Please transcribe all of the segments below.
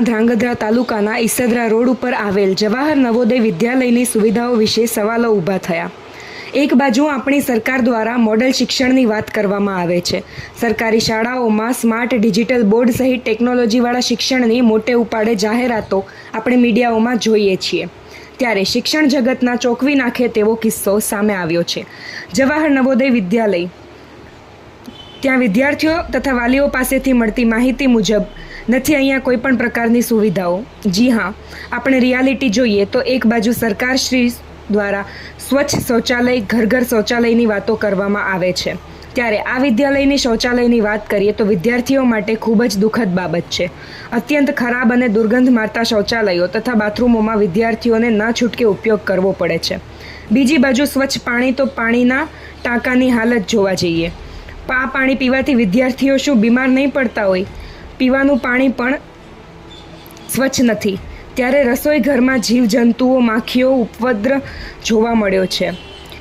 ધ્રાંગધ્રા તાલુકાના ઈસદરા રોડ ઉપર આવેલ જવાહર નવોદય વિદ્યાલયની સુવિધાઓ વિશે સવાલો ઊભા થયા. એક બાજુ આપણી સરકાર દ્વારા મોડલ શિક્ષણની વાત કરવામાં આવે છે. સરકારી શાળાઓમાં સ્માર્ટ ડિજિટલ બોર્ડ સહિત ટેકનોલોજીવાળા શિક્ષણની મોટે ઉપાડે જાહેરાતો આપણે મીડિયાઓમાં જોઈએ છીએ. ત્યારે શિક્ષણ જગતના ચોંકવી નાખે તેવો કિસ્સો સામે આવ્યો છે. જવાહર નવોદય વિદ્યાલય. ત્યાં વિદ્યાર્થીઓ તથા વાલીઓ પાસેથી મળતી માહિતી મુજબ નથી અહીંયા કોઈ પણ પ્રકારની સુવિધાઓ. જી હા, આપણે રિયાલિટી જોઈએ તો એક બાજુ સરકારશ્રી દ્વારા સ્વચ્છ શૌચાલય ઘર ઘર શૌચાલયની વાતો કરવામાં આવે છે. ત્યારે આ વિદ્યાલયની શૌચાલયની વાત કરીએ તો વિદ્યાર્થીઓ માટે ખૂબ જ દુઃખદ બાબત છે. અત્યંત ખરાબ અને દુર્ગંધ મારતા શૌચાલયો તથા બાથરૂમોમાં વિદ્યાર્થીઓને ન છૂટકે ઉપયોગ કરવો પડે છે. બીજી બાજુ સ્વચ્છ પાણી તો પાણીના ટાંકાની હાલત જોવા જઈએ. આ પાણી પીવાથી વિદ્યાર્થીઓ શું બીમાર નહીં પડતા હોય? પીવાનું પાણી પણ સ્વચ્છ નથી. ત્યારે રસોઈ ઘરમાં જીવજંતુઓ, માખીઓ ઉપદ્ર જોવા મળ્યો છે.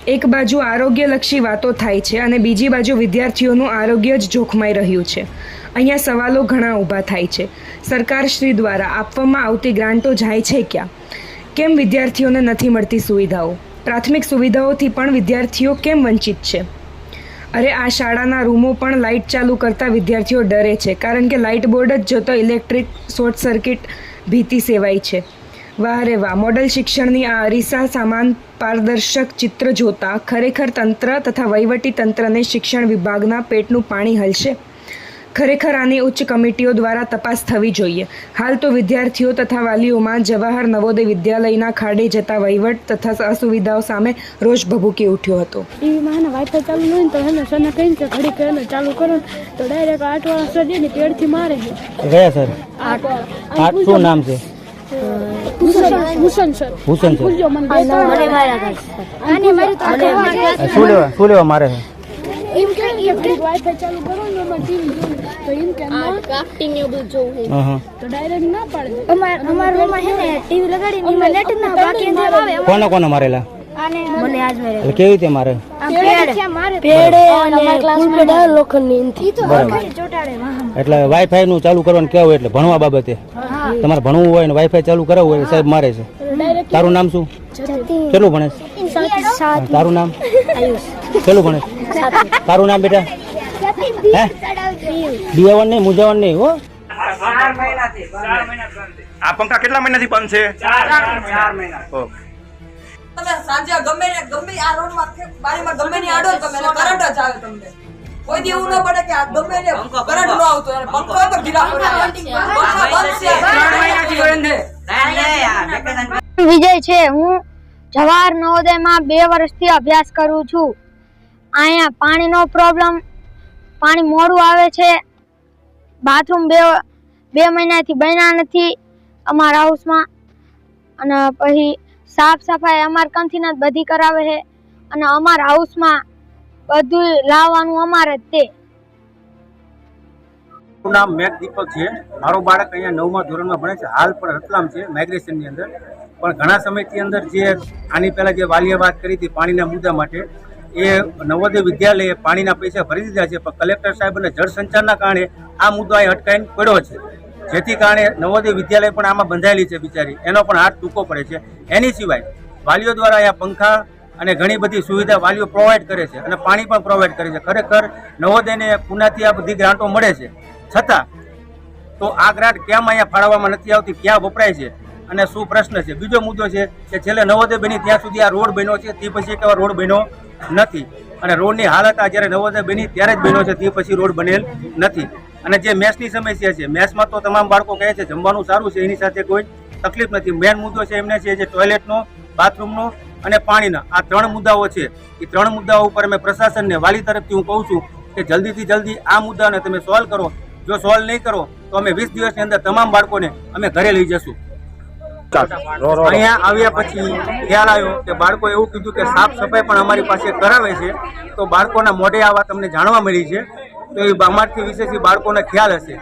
એક બાજુ આરોગ્યલક્ષી વાતો થાય છે અને બીજી બાજુ વિદ્યાર્થીઓનું આરોગ્ય જ જોખમાઈ રહ્યું છે. અહીંયા સવાલો ઘણા ઊભા થાય છે. સરકારશ્રી દ્વારા આપવામાં આવતી ગ્રાન્ટો જાય છે ક્યાં? કેમ વિદ્યાર્થીઓને નથી મળતી સુવિધાઓ? પ્રાથમિક સુવિધાઓથી પણ વિદ્યાર્થીઓ કેમ વંચિત છે? અરે, આ શાળાના રૂમો પણ લાઇટ ચાલુ કરતા વિદ્યાર્થીઓ ડરે છે, કારણ કે લાઇટ બોર્ડ જ જોતો ઇલેક્ટ્રિક શોર્ટ સર્કિટ ભીતિ સેવાય છે. વાહ રે વાહ, મોડલ શિક્ષણની આ અરીસા સામાન પારદર્શક ચિત્ર જોતા ખરેખર તંત્ર તથા વહીવટી તંત્રને શિક્ષણ વિભાગના પેટનું પાણી હલશે? ખરેખર આની ઉચ્ચ કમિટીઓ દ્વારા તપાસ થવી જોઈએ. હાલ તો વિદ્યાર્થીઓ તથા વાલીઓમાં જવાહર નવોદય વિદ્યાલયના ખાડે જતા વહીવટ તથા અસુવિધાઓ સામે રોષ ભભૂકી ઉઠ્યો હતો. ટીવીમાં વાઈફાઈ ચાલુ ન હોય તો હેને સને કહીને કે ઘડી કહીને ચાલુ કરો ને તો ડાયરેક્ટ આઠ વાળા સર ને પેડથી મારે છે ગયા સર? આઠ શું નામ છે? ભૂષણ ભૂષણ સર. ભૂષણ સર. શું લેવા શું લેવા મારે એમ કે વાઈફાઈ ચાલુ કરો ને એમાં ટીવી તો કે ક્રાફ્ટિંગ ને બધું જોવું હા હા તો ડાયરેક્ટ ના પાડે. અમાર અમાર રૂમમાં હે ને ટીવી લગાડીને એમાં નેટ ના બાકી અંદર આવે કોને કોને મારેલા? આને મને આજ મેરે એટલે કેવી રીતે મારે? પેડે અને ફૂલ લોખંડની એનથી તો બરાબર. ચોટાડે એટલે વાઈફાઈ નું ચાલુ કરવાનું કેવું એટલે ભણવા બાબતે? તમારે ભણવું હોય ને વાઈફાઈ ચાલુ કરાવવું હોય સાહેબ મારે છે. તારું નામ શું? કેટલું ભણે તારું નામ? કેટલું ભણે તારું નામ બેટા? હે? બિયાવન નહીં મુજાવન નહીં હો. આ પંખા કેટલા મહિનાથી બંધ છે? ઓકે. તમે સાંજે ગમે ને ગમે આ રોડમાં કે બારીમાં ગમે ની આડો તમે કરંટ જ આવે તમને. કોઈ દી એવું ન પડે કે આ ગમે ને કરંટ ન આવતો અને પંખો તો ઢીલા પડે. પંખા બંધ છે. વિજય છે. હું જવાહર નવોદયમાં બે વર્ષથી અભ્યાસ કરું છું. અહીંયા પાણીનો પ્રોબ્લેમ પાણી મોડું આવે છે. બાથરૂમ બે બે મહિનાથી બન્યા નથી અમારા હાઉસમાં અને પછી સાફ સફાઈ અમારા કંથી જ બધી કરાવે છે. અને અમારા હાઉસમાં બધું લાવવાનું અમારે તે મારું નામ મેઘ દીપક છે. મારો બાળક અહીંયા નવમા ધોરણમાં ભણે છે. હાલ પણ રતલામ છે માઇગ્રેશનની અંદર. પણ ઘણા સમયથી અંદર જે આની પહેલાં જે વાલીએ વાત કરી હતી પાણીના મુદ્દા માટે એ નવોદય વિદ્યાલયે પાણીના પૈસા ભરી દીધા છે, પણ કલેક્ટર સાહેબ અને જળ સંચારના કારણે આ મુદ્દો અહીં અટકાઈને પડ્યો છે. જેથી કારણે નવોદય વિદ્યાલય પણ આમાં બંધાયેલી છે બિચારી. એનો પણ હાથ ટૂંકો પડે છે. એની સિવાય વાલીઓ દ્વારા અહીંયા પંખા અને ઘણી બધી સુવિધા વાલીઓ પ્રોવાઈડ કરે છે અને પાણી પણ પ્રોવાઈડ કરે છે. ખરેખર નવોદયને પુનાથી આ બધી ગ્રાન્ટો મળે છે. છતાં તો આ ગ્રાન્ટ કેમ અહીંયા ફાળવવામાં નથી આવતી? ક્યાં વપરાય છે? અને શું પ્રશ્ન છે? બીજો મુદ્દો છે કે છેલ્લે નવોદય બની ત્યાં સુધી આ રોડ બન્યો છે, તે પછી એક રોડ બન્યો નથી. અને રોડની હાલત આ જ્યારે નવોદય બની ત્યારે જ બન્યો છે, તે પછી રોડ બનેલ નથી. અને જે મેસની સમસ્યા છે, મેસમાં તો તમામ બાળકો કહે છે, જમવાનું સારું છે, એની સાથે કોઈ તકલીફ નથી. મેન મુદ્દો છે એમને છે જે ટોયલેટનો, બાથરૂમનો અને પાણીના. આ ત્રણ મુદ્દાઓ છે. એ ત્રણ મુદ્દાઓ ઉપર અમે પ્રશાસનને વાલી તરફથી હું કહું છું કે જલ્દીથી જલ્દી આ મુદ્દાને તમે સોલ્વ કરો. જો સોલ્વ નહીં કરો, તો અમે વીસ દિવસની અંદર તમામ બાળકોને અમે ઘરે લઈ જશું. અહીંયા આવ્યા પછી ખ્યાલ આવ્યો કે બાળકો એવું કીધું કે સાફ સફાઈ પણ અમારી પાસે કરાવે છે. તો બાળકોના મોઢે આ વાત અમને જાણવા મળી છે. તો એ અમારથી વિશેષથી બાળકોને ખ્યાલ હશે.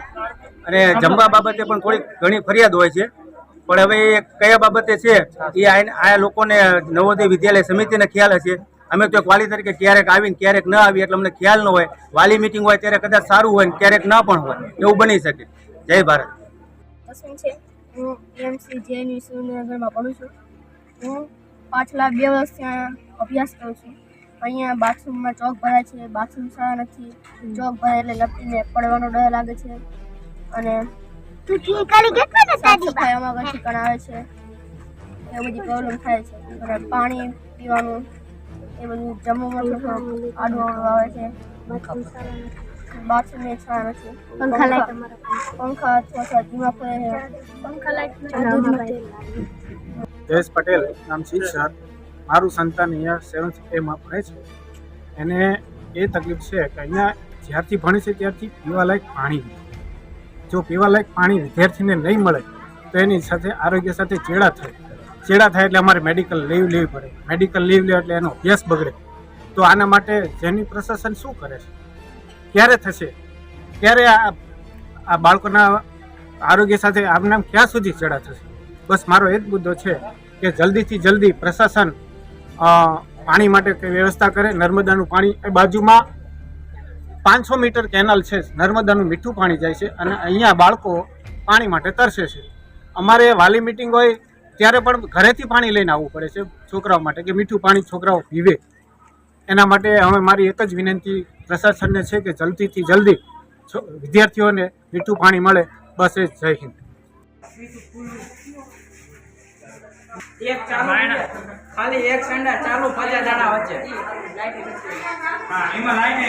અને જમવા બાબતે પણ થોડીક ઘણી ફરિયાદ હોય છે. પણ હવે એ કયા બાબતે છે, એ આ લોકોને નવોદય વિદ્યાલય સમિતિને ખ્યાલ હશે. અમે તો એક વાલી તરીકે ક્યારેક આવીને ક્યારેક ન આવી એટલે અમને ખ્યાલ ન હોય. વાલી મિટિંગ હોય ત્યારે કદાચ સારું હોય ક્યારેક ન પણ હોય. એવું બની શકે. જય ભારત. હું એમસી જૈન સુરેન્દ્રનગરમાં ભણું છું. હું પાછલા બે વર્ષથી અહીંયા અભ્યાસ કરું છું. અહીંયા બાથરૂમમાં ચોક ભરાય છે બાથરૂમ સારા નથી ચોક ભરાય એટલે લપટીને પડવાનો ડર લાગે છે. અને સાફ સફાઈ અમારા ઘરથી કરાવે છે. એ બધી પ્રોબ્લેમ થાય છે. અને પાણી પીવાનું એ બધું જમવામાં આડું આવે છે. બાથરૂમ એ સારા નથી પંખા લાઈટ પંખા અથવા તો ધીમા પડે છે પંખા લાઈટ જયેશ પટેલ નામ સર મારું સંતાન અહીંયા સેવન્થ એમાં ભણે છે. એને એ તકલીફ છે કે અહીંયા જ્યારથી ભણે છે ત્યારથી પીવાલાયક પાણી જો પીવાલાયક પાણી વિદ્યાર્થીને નહીં મળે તો એની સાથે આરોગ્ય સાથે ચેડા થાય. ચેડા થાય એટલે અમારે મેડિકલ લીવ લેવી પડે. મેડિકલ લીવ લે એટલે એનો અભ્યાસ બગડે. તો આના માટે જેની પ્રશાસન શું કરે છે? ક્યારે થશે? ક્યારે આ આ બાળકોના આરોગ્ય સાથે આમનામ ક્યાં સુધી ચેડા થશે? બસ મારો એક મુદ્દો છે કે જલ્દીથી જલ્દી પ્રશાસન પાણી માટે કંઈ વ્યવસ્થા કરે. નર્મદાનું પાણી એ બાજુમાં પાંચસો મીટર કેનાલ છે. નર્મદાનું મીઠું પાણી જાય છે અને અહીંયા બાળકો પાણી માટે તરસે છે. અમારે વાલી મિટિંગ હોય ત્યારે પણ ઘરેથી પાણી લઈને આવવું પડે છે છોકરાઓ માટે કે મીઠું પાણી છોકરાઓ પીવે. એના માટે હવે મારી એક જ વિનંતી પ્રશાસનને છે કે જલ્દીથી જલ્દી છો- વિદ્યાર્થીઓને મીઠું પાણી મળે. બસ એ જ જય હિન્દ. એક ચાલુ ખાલી એક સંડા ચાલુ પચાસ દાડા વચ્ચે. હા એમાં લાઈને